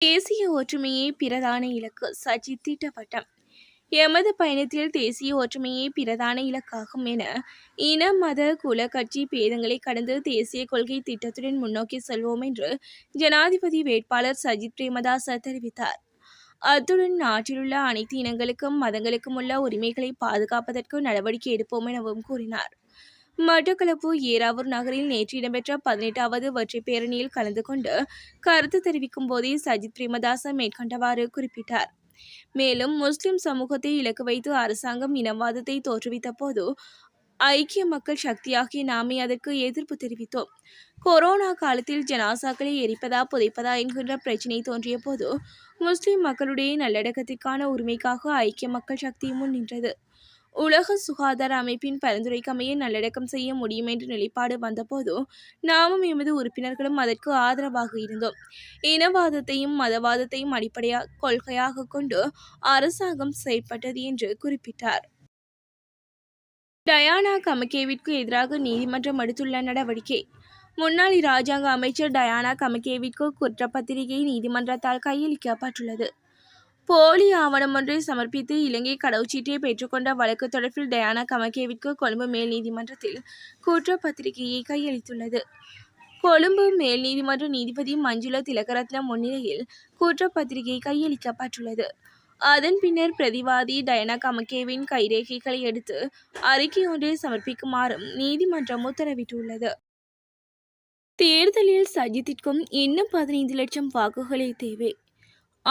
தேசிய ஒற்றுமையே பிரதான இலக்கு சஜித் திட்டவட்டம். எமது பயணத்தில் தேசிய ஒற்றுமையே பிரதான இலக்காகும் என இன மத குல கட்சி பேதங்களை கடந்து தேசிய கொள்கை திட்டத்துடன் முன்னோக்கி செல்வோம் என்று ஜனாதிபதி வேட்பாளர் சஜித் பிரேமதாச தெரிவித்தார். அத்துடன் நாட்டிலுள்ள அனைத்து இனங்களுக்கும் மதங்களுக்கும் உள்ள உரிமைகளை பாதுகாப்பதற்கு நடவடிக்கை எடுப்போம் எனவும் கூறினார். மட்டக்களப்பு ஏராவூர் நகரில் நேற்று இடம்பெற்ற பதினெட்டாவது வெற்றி பேரணியில் கலந்து கொண்டு கருத்து தெரிவிக்கும் போதே சஜித் பிரேமதாச மேற்கண்டவாறு குறிப்பிட்டார். மேலும் முஸ்லிம் சமூகத்தை இலக்கு வைத்து அரசாங்கம் இனவாதத்தை தோற்றுவித்த போது ஐக்கிய மக்கள் சக்தியாகிய நாமே அதற்கு எதிர்ப்பு தெரிவித்தோம். கொரோனா காலத்தில் ஜனாசாக்களை எரிப்பதா புதைப்பதா என்கின்ற பிரச்சினை தோன்றிய போது முஸ்லிம் மக்களுடைய நல்லடக்கத்திற்கான உரிமைக்காக ஐக்கிய மக்கள் சக்தி முன் நின்றது உலக சுகாதார அமைப்பின் பரிந்துரைக்கமைய நல்லடக்கம் செய்ய முடியும் என்ற நிலைப்பாடு வந்தபோது நாமும் எமது உறுப்பினர்களும் அதற்கு ஆதரவாக இருந்தோம். இனவாதத்தையும் மதவாதத்தையும் அடிப்படையாக கொள்கையாக கொண்டு அரசாங்கம் செயல்பட்டது என்று குறிப்பிட்டார். டயானா கமகேவிற்கு எதிராக நீதிமன்றம் எடுத்துள்ள நடவடிக்கை முன்னாள் இராஜாங்க அமைச்சர் டயானா கமகேவிற்கு குற்றப்பத்திரிகை நீதிமன்றத்தால் கையளிக்கப்பட்டுள்ளது. போலி ஆவணம் ஒன்றை சமர்ப்பித்து இலங்கை கடவுச்சீட்டை பெற்றுக்கொண்ட வழக்கு தொடர்பில் டயானா கமகேவிற்கு கொழும்பு மேல் நீதிமன்றத்தில் குற்றப்பத்திரிகையை கையளித்துள்ளது. கொழும்பு மேல் நீதிமன்ற நீதிபதி மஞ்சுளா திலகரத்னம் முன்னிலையில் குற்றப்பத்திரிகை கையளிக்கப்பட்டுள்ளது. அதன் பின்னர் பிரதிவாதி டயனா கமகேவின் கைரேகைகளை எடுத்து அறிக்கை ஒன்றை சமர்ப்பிக்குமாறும் நீதிமன்றம் உத்தரவிட்டுள்ளது. தேர்தலில் சஜித்திற்கும் இன்னும் பதினைந்து லட்சம் வாக்குகளே தேவை.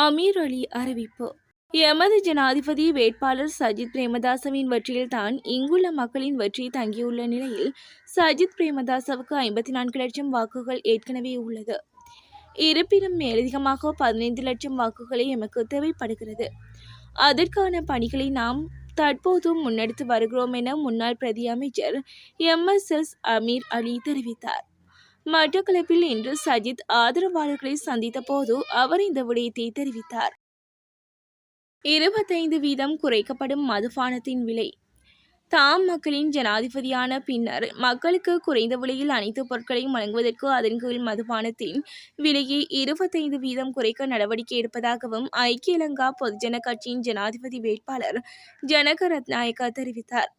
அமீர் அலி அறிவிப்பு. எமது ஜனாதிபதி வேட்பாளர் சஜித் பிரேமதாசவின் வெற்றியில் தான் இங்குள்ள மக்களின் வெற்றி தங்கியுள்ள நிலையில் சஜித் பிரேமதாசவுக்கு ஐம்பத்தி நான்கு லட்சம் வாக்குகள் ஏற்கனவே உள்ளது. இருப்பினும் மேலதிகமாக பதினைந்து லட்சம் வாக்குகளை எமக்கு தேவைப்படுகிறது. அதற்கான பணிகளை நாம் தற்போதும் முன்னெடுத்து வருகிறோம் என முன்னாள் பிரதி அமைச்சர் M S S Ameer Ali தெரிவித்தார். மட்டக்களப்பில் இன்று சஜித் ஆதரவாளர்களை சந்தித்த போது அவர் இந்த விடயத்தை தெரிவித்தார். இருபத்தைந்து வீதம் குறைக்கப்படும் மதுபானத்தின் விலை. தாம் மக்களின் ஜனாதிபதியான பின்னர் மக்களுக்கு குறைந்த விலையில் அனைத்து பொருட்களையும் வழங்குவதற்கு அதன் கீழ் மதுபானத்தின் விலையை இருபத்தைந்து வீதம் குறைக்க நடவடிக்கை எடுப்பதாகவும் ஐக்கிய இலங்கா பொதுஜன கட்சியின் ஜனாதிபதி வேட்பாளர் ஜனக ரத்நாயக்கா தெரிவித்தார்.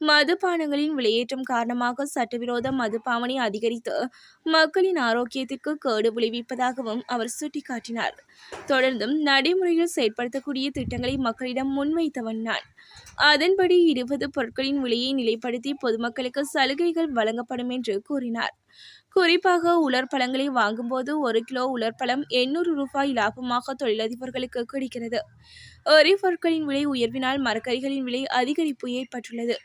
மதுபானங்களின் விலையேற்றம் காரணமாக சட்டவிரோத மதுபாவனை அதிகரித்து மக்களின் ஆரோக்கியத்திற்கு கேடு விளைவிப்பதாகவும் அவர் சுட்டிக்காட்டினார். தொடர்ந்தும் நடைமுறையில் செயற்படுத்தக்கூடிய திட்டங்களை மக்களிடம் முன்வைத்தவன் நான் அதன்படி இருபது பொருட்களின் விலையை நிலைப்படுத்தி பொதுமக்களுக்கு சலுகைகள் வழங்கப்படும் என்று கூறினார். குறிப்பாக உலர் பழங்களை வாங்கும்போது ஒரு கிலோ உலர்பழம் எண்ணூறு ரூபாய் லாபமாக தொழிலதிபர்களுக்கு கிடைக்கிறது. எரிபொருட்களின் விலை உயர்வினால் மரக்கறிகளின் விலை அதிகரிப்பு ஏற்பட்டுள்ளது.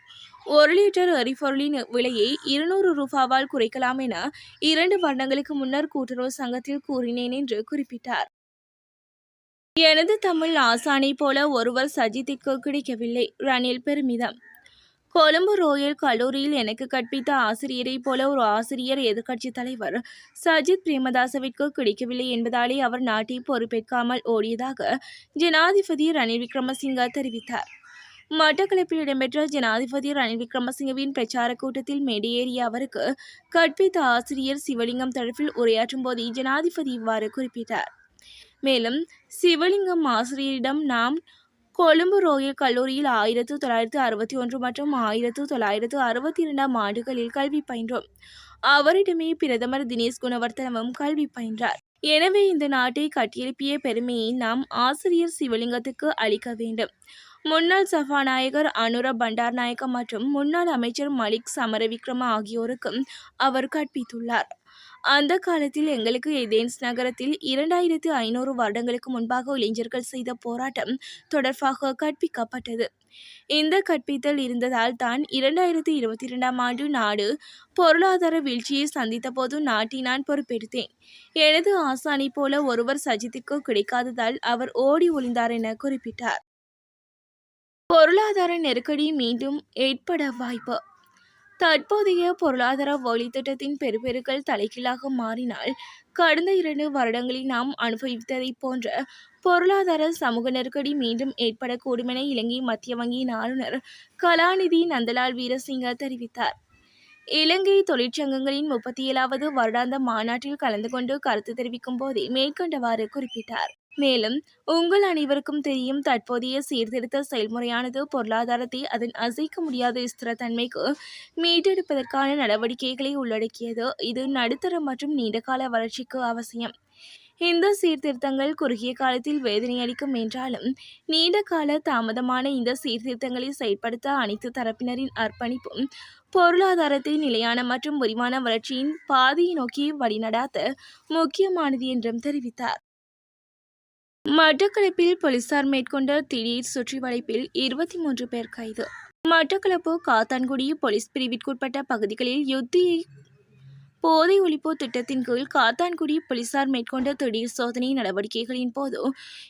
ஒரு லிட்டர் எரிபொருளின் விலையை இருநூறு ரூபாவால் குறைக்கலாம் என இரண்டு வருடங்களுக்கு முன்னர் கூட்டுறவு சங்கத்தில் கூறினேன் என்று குறிப்பிட்டார். எனது தமிழ் ஆசானை போல ஒருவர் சஜித்திற்கு கிடைக்கவில்லை. ரணில் பெருமிதம். கொழும்பு ரோயல் கல்லூரியில் எனக்கு கற்பித்த ஆசிரியரை போல ஒரு ஆசிரியர் எதிர்க்கட்சி தலைவர். சஜித் பிரேமதாசவிற்கு கிடைக்கவில்லை என்பதாலே அவர் நாட்டை பொறுப்பேற்காமல் ஓடியதாக ஜனாதிபதி ரணில் விக்ரமசிங்க தெரிவித்தார். மட்டக்களப்பில் இடம்பெற்ற ஜனாதிபதி ரணில் விக்ரமசிங்கவின் பிரச்சார கூட்டத்தில் மேடையேறிய அவருக்கு கற்பித்த ஆசிரியர் சிவலிங்கம் தரப்பில் உரையாற்றும் போது ஜனாதிபதி இவ்வாறு குறிப்பிட்டார். மேலும் சிவலிங்கம் ஆசிரியரிடம் நாம் கொழும்பு ரோயல் கல்லூரியில் ஆயிரத்து தொள்ளாயிரத்து அறுபத்தி ஒன்று மற்றும் ஆயிரத்து தொள்ளாயிரத்து அறுபத்தி இரண்டாம் ஆண்டுகளில் கல்வி பயின்றோம். அவரிடமே பிரதமர் தினேஷ் குணவர்த்தனவும் கல்வி பயின்றார். எனவே இந்த நாட்டை கட்டியெழுப்பிய பெருமையை நாம் ஆசிரியர் சிவலிங்கத்துக்கு அளிக்க வேண்டும். முன்னாள் சபாநாயகர் அனுர பண்டார் நாயக்க மற்றும் முன்னாள் அமைச்சர் மலிக் சமரவிக்ரம ஆகியோருக்கும் அவர் கற்பித்துள்ளார். அந்த காலத்தில் எங்களுக்கு ஏதேன்ஸ் நகரத்தில் இரண்டாயிரத்து ஐநூறு வருடங்களுக்கு முன்பாக இளைஞர்கள் செய்த போராட்டம் தொடர்பாக கற்பிக்கப்பட்டது. இந்த கற்பித்தல் இருந்ததால் தான் இரண்டாயிரத்தி இருபத்தி இரண்டாம் ஆண்டு நாடு பொருளாதார வீழ்ச்சியை சந்தித்த போது நாட்டை நான் பொறுப்பெடுத்தேன் எனது ஆசானி போல ஒருவர் சஜித்திற்கு கிடைக்காததால் அவர் ஓடி ஒளிந்தார் என குறிப்பிட்டார். பொருளாதார நெருக்கடி மீண்டும் ஏற்பட வாய்ப்பு. தற்போதைய பொருளாதார வழித்திட்டத்தின் பெருபெருக்கள் தலைகீழாக மாறினால் கடந்த இரண்டு வருடங்களில் நாம் அனுபவித்ததைப் போன்ற பொருளாதார சமூக நெருக்கடி மீண்டும் ஏற்படக்கூடும் என இலங்கை மத்திய வங்கியின் ஆளுநர் கலாநிதி நந்தலால் வீரசிங்க தெரிவித்தார். இலங்கை தொழிற்சங்கங்களின் முப்பத்தி ஏழாவது வருடாந்த மாநாட்டில் கலந்து கொண்டு கருத்து தெரிவிக்கும் போதே மேற்கொண்டவாறு குறிப்பிட்டார். மேலும் உங்கள் அனைவருக்கும் தெரியும் தற்போதைய சீர்திருத்த செயல்முறையானது பொருளாதாரத்தை அதன் அசைக்க முடியாத ஸ்திரத்தன்மைக்கு மீட்டெடுப்பதற்கான நடவடிக்கைகளை உள்ளடக்கியது. இது நடுத்தர மற்றும் நீண்டகால வளர்ச்சிக்கு அவசியம். இந்த சீர்திருத்தங்கள் குறுகிய காலத்தில் வேதனையளிக்கும் என்றாலும் நீண்ட கால தாமதமான இந்த சீர்திருத்தங்களை செயல்படுத்த அனைத்து தரப்பினரின் அர்ப்பணிப்பும் பொருளாதாரத்தை நிலையான மற்றும் விரிவான வளர்ச்சியின் பாதையை நோக்கி வழிநடாத்த முக்கியமானது என்றும் தெரிவித்தார். மட்டக்களப்பில் போலீசார் மேற்கொண்ட திடீர் சுற்றி வளைப்பில் இருபத்தி மூன்று பேர் கைது. மட்டக்களப்பு காத்தான்குடி போலீஸ் பிரிவிற்குட்பட்ட பகுதிகளில் யுத்தியை போதை ஒழிப்பு திட்டத்தின் கீழ் காத்தான்குடி போலீசார் மேற்கொண்ட திடீர் சோதனை நடவடிக்கைகளின் போது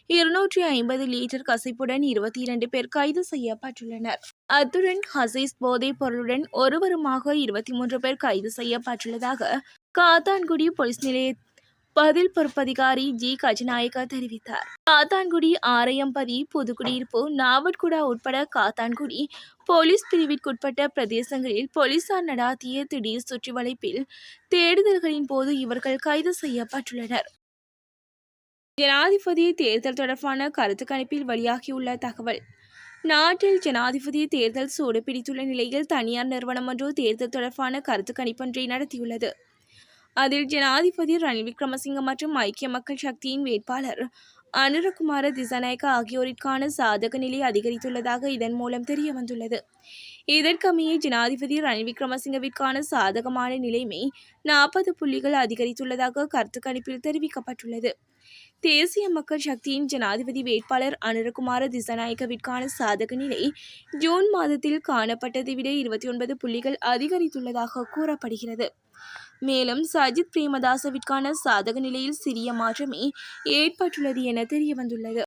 இருநூற்றி ஐம்பது லிட்டர் கசிப்புடன் இருபத்தி இரண்டு பேர் கைது செய்யப்பட்டுள்ளனர். அத்துடன் ஹசீஸ் போதைப் பொருளுடன் ஒருவருமாக இருபத்தி மூன்று பேர் கைது செய்யப்பட்டுள்ளதாக காத்தான்குடி போலீஸ் நிலைய பதில் பொறுப்பதிகாரி ஜி. கஜநாயக்கா தெரிவித்தார். காத்தான்குடி ஆரையம்பதி புதுக்குடியிருப்பு நாவட்குடா உட்பட காத்தான்குடி போலீஸ் பிரிவிற்குட்பட்ட பிரதேசங்களில் போலீசார் நடாத்திய திடீர் சுற்றுவளைப்பில் தேடுதல்களின் போது இவர்கள் கைது செய்யப்பட்டுள்ளனர். ஜனாதிபதி தேர்தல் தொடர்பான கருத்து கணிப்பில் வெளியாகியுள்ள தகவல் நாட்டில் ஜனாதிபதி தேர்தல் சூடு பிடித்துள்ள நிலையில் தனியார் நிறுவனம் ஒன்று தேர்தல் தொடர்பான கருத்து கணிப்பொன்றை நடத்தியுள்ளது. அதில் ஜனாதிபதி ரணில் விக்ரமசிங்க மற்றும் ஐக்கிய மக்கள் சக்தியின் வேட்பாளர் அனுரகுமார திசாநாயக்க ஆகியோருக்கான சாதக நிலை அதிகரித்துள்ளதாக இதன் மூலம் தெரிய வந்துள்ளது இதற்கமைய ஜனாதிபதி ரணில் விக்ரமசிங்கவிற்கான சாதகமான நிலைமை நாற்பது புள்ளிகள் அதிகரித்துள்ளதாக கருத்து கணிப்பில் தெரிவிக்கப்பட்டுள்ளது. தேசிய மக்கள் சக்தியின் ஜனாதிபதி வேட்பாளர் அனுரகுமார திசாநாயக்கவிற்கான சாதக நிலை ஜூன் மாதத்தில் காணப்பட்டதை விட இருபத்தி ஒன்பது புள்ளிகள் அதிகரித்துள்ளதாக கூறப்படுகிறது. மேலும் சஜித் பிரேமதாசவிற்கான சாதக நிலையில் சிறிய மாற்றமே ஏற்பட்டுள்ளது என தெரிய வந்துள்ளது